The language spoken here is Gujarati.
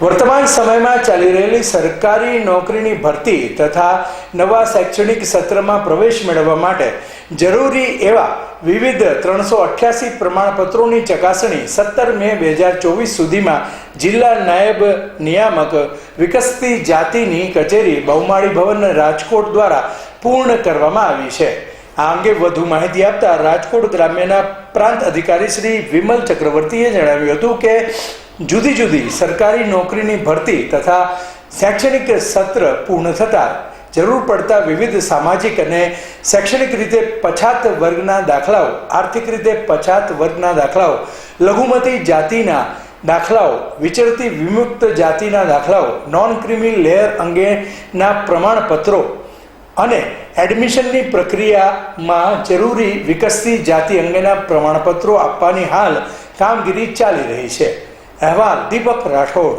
વર્તમાન સમયમાં ચાલી રહેલી સરકારી નોકરીની ભરતી તથા નવા શૈક્ષણિક સત્રમાં પ્રવેશ મેળવવા માટે જરૂરી એવા વિવિધ ત્રણસો અઠ્યાસી પ્રમાણપત્રોની ચકાસણી સત્તર મે બે હજાર ચોવીસ સુધીમાં જિલ્લા નાયબ નિયામક વિકસતી જાતિની કચેરી બહુમાળી ભવન રાજકોટ દ્વારા પૂર્ણ કરવામાં આવી છે. આ અંગે વધુ માહિતી આપતા રાજકોટ ગ્રામ્યના પ્રાંત અધિકારી શ્રી વિમલ ચક્રવર્તીએ જણાવ્યું હતું કે જુદી જુદી સરકારી નોકરીની ભરતી તથા શૈક્ષણિક સત્ર પૂર્ણ થતાં જરૂર પડતા વિવિધ સામાજિક અને શૈક્ષણિક રીતે પછાત વર્ગના દાખલાઓ, આર્થિક રીતે પછાત વર્ગના દાખલાઓ, લઘુમતી જાતિના દાખલાઓ, વિચરતી વિમુક્ત જાતિના દાખલાઓ નોન ક્રિમી લેયર અંગેના પ્રમાણપત્રો અને એડમિશનની પ્રક્રિયામાં જરૂરી વિકસતી જાતિ અંગેના પ્રમાણપત્રો આપવાની હાલ કામગીરી ચાલી રહી છે. અહેવાલ દીપક રાઠોડ